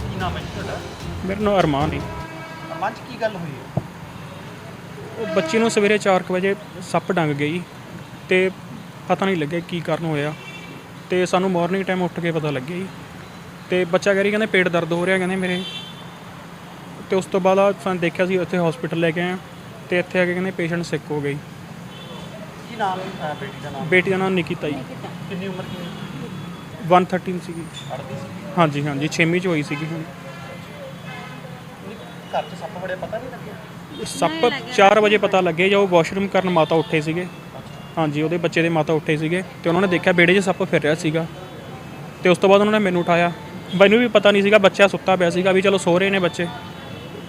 ਕੀ ਨਾਮ ਹੈ ਜੀ ਤੁਹਾਡਾ? ਮੇਰਾ ਨਾਮ ਅਰਮਾਨ ਹੈ। ਮੰਚ ਕੀ ਗੱਲ ਹੋਈ ਹੈ? ਉਹ ਬੱਚੀ ਨੂੰ ਸਵੇਰੇ 4:00 ਵਜੇ ਸੱਪ ਡੰਗ ਗਈ ਤੇ ਪਤਾ ਨਹੀਂ ਲੱਗਿਆ ਕੀ ਕਾਰਨ ਹੋਇਆ ਤੇ ਸਾਨੂੰ ਮਾਰਨਿੰਗ ਟਾਈਮ ਉੱਠ ਕੇ ਪਤਾ ਲੱਗਿਆ ਜੀ। ਤੇ ਬੱਚਾ ਕਹਿ ਰਹੀ ਕਹਿੰਦੇ ਪੇਟ ਦਰਦ ਹੋ ਰਿਹਾ ਕਹਿੰਦੇ ਮੇਰੇ। ਤੇ ਉਸ ਤੋਂ ਬਾਅਦ ਆ ਸਾਨੂੰ ਦੇਖਿਆ ਸੀ ਉੱਥੇ ਹਸਪੀਟਲ ਲੈ ਕੇ ਆਏ ਤੇ ਇੱਥੇ ਆ ਕੇ ਕਹਿੰਦੇ ਪੇਸ਼ੈਂਟ ਸਿੱਕ ਹੋ ਗਈ ਕੀ ਨਾਮ ਹੈ ਬੇਟੀ ਦਾ ਨਾਮ? ਬੇਟੀ ਦਾ ਨਾਮ ਨਿਕਿਤਾ ਜੀ। ਕਿੰਨੀ ਉਮਰ ਕਿੰਨੀ 113 ਸੀਗੀ। ਹਾਂਜੀ ਹਾਂਜੀ 6ਵੀਂ ਚ ਹੋਈ ਸੀਗੀ ਹੁਣ। ਘਰ 'ਚ ਸੱਪ ਬੜੇ ਪਤਾ ਨਹੀਂ ਲੱਗਿਆ? ਸੱਪ 4 ਵਜੇ ਪਤਾ ਲੱਗੇ ਜਦੋਂ ਵਾਸ਼ਰੂਮ ਕਰਨ ਮਾਤਾ ਉੱਠੇ ਸੀਗੇ। ਹਾਂਜੀ ਉਹਦੇ ਬੱਚੇ ਦੇ ਮਾਤਾ ਉੱਠੇ ਸੀਗੇ ਤੇ ਉਹਨਾਂ ਨੇ ਦੇਖਿਆ ਬੇੜੇ 'ਚ ਸੱਪ ਫਿਰ ਰਿਹਾ ਸੀਗਾ। ਤੇ ਉਸ ਤੋਂ ਬਾਅਦ ਉਹਨਾਂ ਨੇ ਮੈਨੂੰ ਉਠਾਇਆ। ਮੈਨੂੰ ਵੀ ਪਤਾ ਨਹੀਂ ਸੀਗਾ ਬੱਚਾ ਸੁੱਤਾ ਪਿਆ ਸੀਗਾ ਵੀ ਚਲੋ ਸੋ ਰਹੇ ਨੇ ਬੱਚੇ।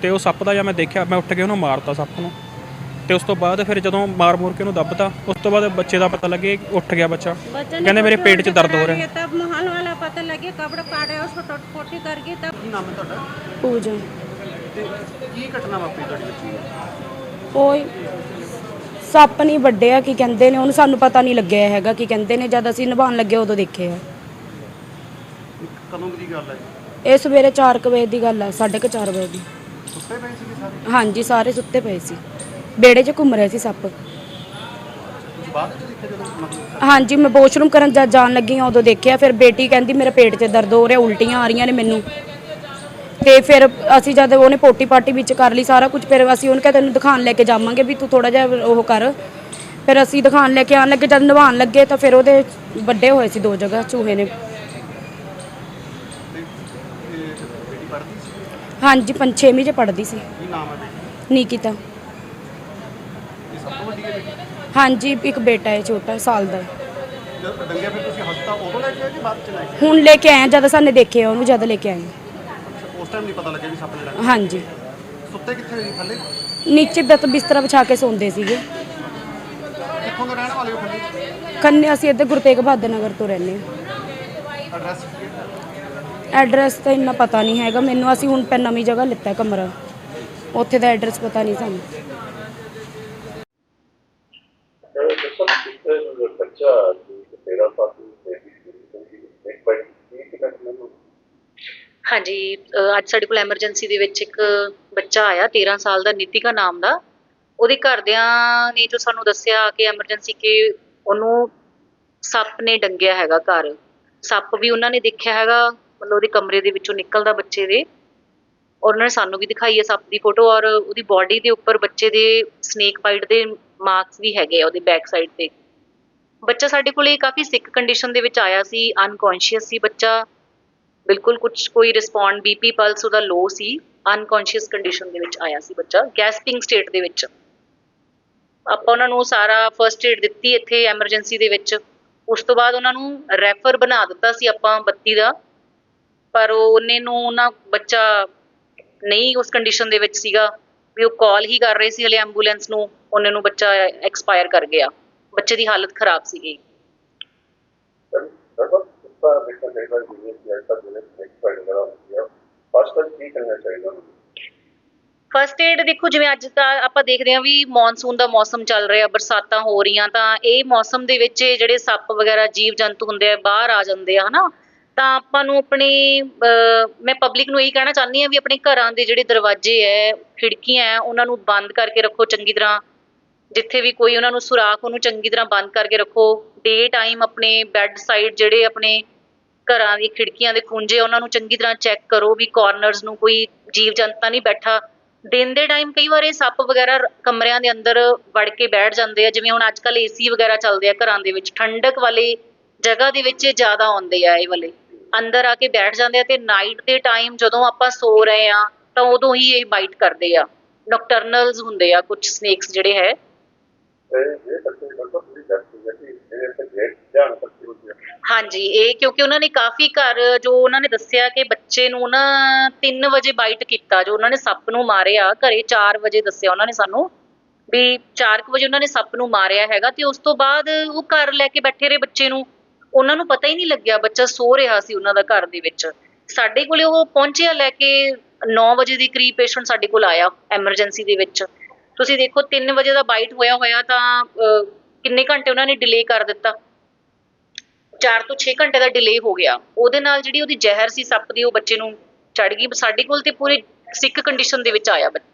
ਤੇ ਉਹ ਸੱਪ ਦਾ ਜਾਂ ਮੈਂ ਦੇਖਿਆ ਮੈਂ ਉੱਠ ਕੇ ਉਹਨੂੰ ਮਾਰਤਾ ਸੱਪ ਨੂੰ। ਤੇ ਉਸ ਤੋਂ ਬਾਅਦ ਫਿਰ ਜਦੋਂ ਮਾਰ ਮੂਰ ਕੇ ਉਹਨੂੰ ਦੱਬਤਾ ਉਸ ਤੋਂ ਬਾਅਦ ਬੱਚੇ ਦਾ ਪਤਾ ਲੱਗੇ ਉੱਠ ਗਿਆ ਬੱਚਾ ਕਹਿੰਦੇ ਮੇਰੇ ਪੇਟ 'ਚ ਦਰਦ ਹੋ ਰਿਹਾ तब माहौल वाला पता लगे कपड़े काटे उसको टोट पोटी कर गई तब ਕੀ ਨਾਮ ਹੈ ਤੁਹਾਡਾ ਪੂਜਾ ਤੇ ਕੀ ਘਟਨਾ ਵਾਪਰੀ ਤੁਹਾਡੀ ਬੱਚੀ ਨਾਲ ਓਏ ਸੱਪ ਨਹੀਂ ਵੱਡਿਆ ਕੀ ਕਹਿੰਦੇ ਨੇ ਉਹਨੂੰ ਸਾਨੂੰ ਪਤਾ ਨਹੀਂ ਲੱਗਿਆ ਹੈਗਾ ਕੀ ਕਹਿੰਦੇ ਨੇ ਜਦ ਅਸੀਂ ਨਿਭਾਉਣ ਲੱਗੇ ਉਦੋਂ ਦੇਖਿਆ ਕਦੋਂ ਦੀ ਗੱਲ ਹੈ ਜੀ? ਇਹ ਸਵੇਰੇ 4 ਵਜੇ ਦੀ ਗੱਲ ਹੈ 4:30 ਵਜੇ ਦੀ ਸੁੱਤੇ ਪਏ ਸੀਗੇ ਸਾਰੇ ਹਾਂਜੀ ਸਾਰੇ ਸੁੱਤੇ ਪਏ ਸੀ ਬੇੜੇ 'ਚ ਘੁੰਮ ਰਹੇ ਸੀ ਸੱਪ। ਹਾਂਜੀ ਮੈਂ ਵਾਸ਼ਰੂਮ ਕਰਨ ਜਦ ਜਾਣ ਲੱਗੀ ਹਾਂ ਉਦੋਂ ਦੇਖਿਆ ਫਿਰ ਬੇਟੀ ਕਹਿੰਦੀ ਮੇਰੇ ਪੇਟ 'ਚ ਦਰਦ ਹੋ ਰਿਹਾ ਉਲਟੀਆਂ ਆ ਰਹੀਆਂ ਨੇ ਮੈਨੂੰ। ਤੇ ਫਿਰ ਅਸੀਂ ਜਦ ਉਹਨੇ ਪੋਟੀ ਪਾਟੀ ਵਿੱਚ ਕਰ ਲਈ ਸਾਰਾ ਕੁਝ ਫਿਰ ਅਸੀਂ ਉਹਨੂੰ ਕਿਹਾ ਤੈਨੂੰ ਦਿਖਾਣ ਲੈ ਕੇ ਜਾਵਾਂਗੇ ਵੀ ਤੂੰ ਥੋੜਾ ਜਿਹਾ ਉਹ ਕਰ। ਫਿਰ ਅਸੀਂ ਦਿਖਾਣ ਲੈ ਕੇ ਆਣ ਲੱਗੇ ਜਦ ਨਵਾਉਣ ਲੱਗੇ ਤਾਂ ਫਿਰ ਉਹਦੇ ਵੱਡੇ ਹੋਏ ਸੀ ਦੋ ਜਗ੍ਹਾ ਚੂਹੇ ਨੇ। ਹਾਂਜੀ ਪੰਜ ਛੇਵੀਂ 'ਚ ਪੜ੍ਹਦੀ ਸੀ। ਕੀ ਨਾਮ ਹੈ ਬੇਟੀ? ਨੀਕਿਤਾ। ਹੈ ਬੇਟੀ ਹਾਂਜੀ ਇੱਕ ਬੇਟਾ ਹੈ ਛੋਟਾ ਸਾਲ ਦਾ। ਜਦ ਡੰਗਿਆ ਫਿਰ ਤੁਸੀਂ ਹਸਪਤਾਲ ਉਦੋਂ ਲੈ ਕੇ ਆਏ ਕਿ ਬਾਅਦ ਚ ਲੈ ਕੇ ਹੁਣ ਲੈ ਕੇ ਆਏ ਹਾਂ, ਜਦ ਸਾਨੇ ਦੇਖਿਆ ਉਹਨੂੰ ਜਦ ਲੈ ਕੇ ਆਏ ਹਾਂ। ਆਏ ਉਸ ਟਾਈਮ ਨਹੀਂ ਪਤਾ ਲੱਗਿਆ ਵੀ ਸੱਪ ਨੇ ਡੰਗਿਆ ਹਾਂਜੀ। ਸੁੱਤੇ ਕਿੱਥੇ ਹੋਏ ਜੀ ਥੱਲੇ? ਨੀਚੇ ਬਿਤ ਬਿਸਤਰਾ ਵਿਛਾ ਕੇ ਸੌਂਦੇ ਸੀਗੇ। ਕਿੱਥੋਂ ਦੇ ਰਹਿਣ ਵਾਲੇ ਹੋ ਥੱਲੇ? ਕੰਨੇ ਅਸੀਂ ਇੱਧਰ ਗੁਰੂ ਤੇਗ ਬਹਾਦਰ ਨਗਰ ਤੋਂ ਰਹਿੰਦੇ ਹਾਂ। ਐਡਰੈਸ ਐਡਰੈਸ ਤਾਂ ਇੰਨਾ ਪਤਾ ਨਹੀਂ ਹੈਗਾ ਮੈਨੂੰ ਅਸੀਂ ਹੁਣ ਪੈ ਨਵੀਂ ਜਗ੍ਹਾ ਲਿੱਤਾ ਕਮਰਾ। ਉੱਥੇ ਦਾ ਐਡਰੈਸ ਪਤਾ ਨਹੀਂ ਸਾਨੂੰ ਦੱਸੋ ਕਿ ਬੱਚਾ ਜੋ ਤੇਰਾ ਸਾਥੀ ਬੇਬੀ ਸੀ ਇੱਕ ਬਾਈ ਕੀ ਕਿਹਦਾ ਮੈਨੂੰ ਹਾਂਜੀ ਅੱਜ ਸਾਡੇ ਕੋਲ ਐਮਰਜੈਂਸੀ ਦੇ ਵਿੱਚ ਇੱਕ ਬੱਚਾ ਆਇਆ 13 ਸਾਲ ਦਾ ਨਿਤਿਕਾ ਨਾਮ ਦਾ। ਉਹਦੇ ਘਰਦਿਆਂ ਨੇ ਜੋ ਸਾਨੂੰ ਦੱਸਿਆ ਕਿ ਐਮਰਜੈਂਸੀ ਕਿ ਉਹਨੂੰ ਸੱਪ ਨੇ ਡੰਗਿਆ ਹੈਗਾ ਘਰ। ਸੱਪ ਵੀ ਉਹਨਾਂ ਨੇ ਦੇਖਿਆ ਹੈਗਾ, ਮਤਲਬ ਉਹਦੇ ਕਮਰੇ ਦੇ ਵਿੱਚੋਂ ਨਿਕਲਦਾ ਬੱਚੇ ਦੇ। ਔਰ ਉਹਨਾਂ ਨੇ ਸਾਨੂੰ ਵੀ ਦਿਖਾਈ ਹੈ ਸੱਪ ਦੀ ਫੋਟੋ ਔਰ ਉਹਦੀ ਬਾਡੀ ਦੇ ਉੱਪਰ ਬੱਚੇ ਦੇ ਸਨੇਕ ਬਾਈਟ ਦੇ ਮਾਰਕਸ ਵੀ ਹੈਗੇ ਆ ਉਹਦੇ ਬੈਕ ਸਾਈਡ ਤੇ। ਬੱਚਾ ਸਾਡੇ ਕੋਲੇ ਕਾਫੀ ਸਿਕ ਕੰਡੀਸ਼ਨ ਦੇ ਵਿੱਚ ਆਇਆ ਸੀ ਅਨਕੌਂਸ਼ੀਅਸ ਸੀ ਬੱਚਾ। ਬਿਲਕੁਲ ਕੁਝ ਕੋਈ ਰਿਸਪੌਂਡ ਬੀਪੀ ਪਲਸ ਉਹਦਾ ਲੋ ਸੀ ਅਨਕੌਂਸ਼ੀਅਸ ਕੰਡੀਸ਼ਨ ਦੇ ਵਿੱਚ ਆਇਆ ਸੀ ਬੱਚਾ ਗੈਸਪਿੰਗ ਸਟੇਟ ਦੇ ਵਿੱਚ। ਆਪਾਂ ਉਹਨਾਂ ਨੂੰ ਸਾਰਾ ਫਰਸਟ ਏਡ ਦਿੱਤੀ ਇੱਥੇ ਐਮਰਜੈਂਸੀ ਦੇ ਵਿੱਚ। ਉਸ ਤੋਂ ਬਾਅਦ ਉਹਨਾਂ ਨੂੰ ਰੈਫਰ ਬਣਾ ਦਿੱਤਾ ਸੀ ਆਪਾਂ 32 ਦਾ। ਪਰ ਉਹਨੇ ਨੂੰ ਉਹਨਾਂ ਬੱਚਾ ਨਹੀਂ ਉਸ ਕੰਡੀਸ਼ਨ ਦੇ ਵਿੱਚ ਸੀਗਾ, ਵੀ ਉਹ ਕਾਲ ਹੀ ਕਰ ਰਹੇ ਸੀ ਹਲੇ ਐਂਬੂਲੈਂਸ ਨੂੰ, ਉਹਨੇ ਨੂੰ ਬੱਚਾ ਐਕਸਪਾਇਰ ਕਰ ਗਿਆ। ਬੱਚੇ ਦੀ ਹਾਲਤ ਖਰਾਬ ਸੀਗੀ। ਆ। ਫਸਟ ਏਡ ਦੇਖੋ ਜਿਵੇਂ ਅੱਜ ਤਾਂ ਆਪਾਂ ਦੇਖਦੇ ਹਾਂ ਵੀ ਮੌਨਸੂਨ ਦਾ ਮੌਸਮ ਚੱਲ ਰਿਹਾ ਬਰਸਾਤਾਂ ਹੋ ਰਹੀਆਂ ਤਾਂ ਇਹ ਮੌਸਮ ਦੇ ਵਿੱਚ ਜਿਹੜੇ ਸੱਪ ਵਗੈਰਾ ਜੀਵ ਜੰਤੂ ਹੁੰਦੇ ਆ ਬਾਹਰ ਆ ਜਾਂਦੇ ਆ ਹਨਾ? ਤਾਂ ਆਪਾਂ ਨੂੰ ਆਪਣੀ ਮੈਂ ਪਬਲਿਕ ਨੂੰ ਇਹੀ ਕਹਿਣਾ ਚਾਹੁੰਦੀ ਹਾਂ ਵੀ ਆਪਣੇ ਘਰਾਂ ਦੇ ਜਿਹੜੇ ਦਰਵਾਜ਼ੇ ਐ ਖਿੜਕੀਆਂ ਐ ਉਹਨਾਂ ਨੂੰ ਬੰਦ ਕਰਕੇ ਰੱਖੋ ਚੰਗੀ ਤਰ੍ਹਾਂ। ਜਿੱਥੇ ਵੀ ਕੋਈ ਉਹਨਾਂ ਨੂੰ ਸੁਰਾਖ ਉਹਨੂੰ ਚੰਗੀ ਤਰ੍ਹਾਂ ਬੰਦ ਕਰਕੇ ਰੱਖੋ। ਡੇ ਟਾਈਮ ਆਪਣੇ ਬੈੱਡ ਸਾਈਡ ਜਿਹੜੇ ਆਪਣੇ ਘਰਾਂ ਦੀ ਖਿੜਕੀਆਂ ਦੇ ਖੁੰਝੇ ਉਹਨਾਂ ਨੂੰ ਚੰਗੀ ਤਰ੍ਹਾਂ ਚੈੱਕ ਕਰੋ ਵੀ ਕਾਰਨਰਸ ਨੂੰ ਕੋਈ ਜੀਵ ਜੰਤਾ ਨਹੀਂ ਬੈਠਾ। ਦਿਨ ਦੇ ਟਾਈਮ ਕਈ ਵਾਰ ਇਹ ਸੱਪ ਵਗੈਰਾ ਕਮਰਿਆਂ ਦੇ ਅੰਦਰ ਵੜ ਕੇ ਬੈਠ ਜਾਂਦੇ ਆ, ਜਿਵੇਂ ਹੁਣ ਅੱਜ ਕੱਲ ਏਸੀ ਵਗੈਰਾ ਚੱਲਦੇ ਆ ਘਰਾਂ ਦੇ ਵਿੱਚ। ਠੰਡਕ ਵਾਲੇ ਜਗ੍ਹਾ ਦੇ ਵਿੱਚ ਇਹ ਜ਼ਿਆਦਾ ਆਉਂਦੇ ਆ ਇਹ ਵਾਲੇ। ਅੰਦਰ ਆ ਕੇ ਬੈਠ ਜਾਂਦੇ ਆ ਤੇ ਨਾਈਟ ਦੇ ਟਾਈਮ ਜਦੋਂ ਆਪਾਂ ਸੋ ਰਹੇ ਆ ਤਾਂ ਉਦੋਂ ਹੀ ਇਹ ਬਾਈਟ ਕਰਦੇ ਆ। ਨੋਕਟਰਨਲਸ ਹੁੰਦੇ ਆ ਕੁਝ ਸਨੇਕਸ ਜਿਹੜੇ ਹੈ। ਹਾਂਜੀ, ਇਹ ਕਿਉਂਕਿ ਉਹਨਾਂ ਨੇ ਕਾਫੀ ਘਰ ਜੋ ਉਹਨਾਂ ਨੇ ਦੱਸਿਆ ਕਿ ਬੱਚੇ ਨੂੰ ਨਾ 3 ਵਜੇ ਬਾਈਟ ਕੀਤਾ, ਜੋ ਉਹਨਾਂ ਨੇ ਸੱਪ ਨੂੰ ਮਾਰਿਆ, ਘਰੇ 4 ਵਜੇ ਦੱਸਿਆ ਉਹਨਾਂ ਨੇ ਸਾਨੂੰ ਵੀ 4 ਵਜੇ ਉਹਨਾਂ ਨੇ ਸੱਪ ਨੂੰ ਮਾਰਿਆ ਹੈਗਾ ਤੇ ਉਸ ਤੋਂ ਬਾਅਦ ਉਹ ਘਰ ਲੈ ਕੇ ਬੈਠੇ ਰਹੇ ਬੱਚੇ ਨੂੰ। ਉਹਨਾਂ ਨੂੰ ਪਤਾ ਹੀ ਨਹੀਂ ਲੱਗਿਆ, ਬੱਚਾ ਸੋ ਰਿਹਾ ਸੀ ਉਹਨਾਂ ਦਾ ਘਰ ਦੇ ਵਿੱਚ। ਸਾਡੇ ਕੋਲੇ ਉਹ ਪਹੁੰਚਿਆ ਲੈ ਕੇ 9 ਵਜੇ ਦੇ ਕਰੀਬ ਪੇਸ਼ੈਂਟ ਸਾਡੇ ਕੋਲ ਆਇਆ ਐਮਰਜੈਂਸੀ ਦੇ ਵਿੱਚ। ਤੁਸੀਂ ਦੇਖੋ 3 ਵਜੇ ਦਾ ਬਾਈਟ ਹੋਇਆ ਹੋਇਆ ਤਾਂ ਅਹ, ਕਿੰਨੇ ਘੰਟੇ ਉਹਨਾਂ ਨੇ ਡਿਲੇ ਕਰ ਦਿੱਤਾ? 4 ਤੋਂ 6 ਘੰਟੇ ਦਾ ਡਿਲੇ ਹੋ ਗਿਆ। ਉਹਦੇ ਨਾਲ ਜਿਹੜੀ ਉਹਦੀ ਜ਼ਹਿਰ ਸੀ ਸੱਪ ਦੀ ਉਹ ਬੱਚੇ ਨੂੰ ਚੜ ਗਈ। ਸਾਡੇ ਕੋਲ ਤੇ ਪੂਰੇ ਸਿੱਕ ਕੰਡੀਸ਼ਨ ਦੇ ਵਿੱਚ ਆਇਆ ਬੱਚਾ।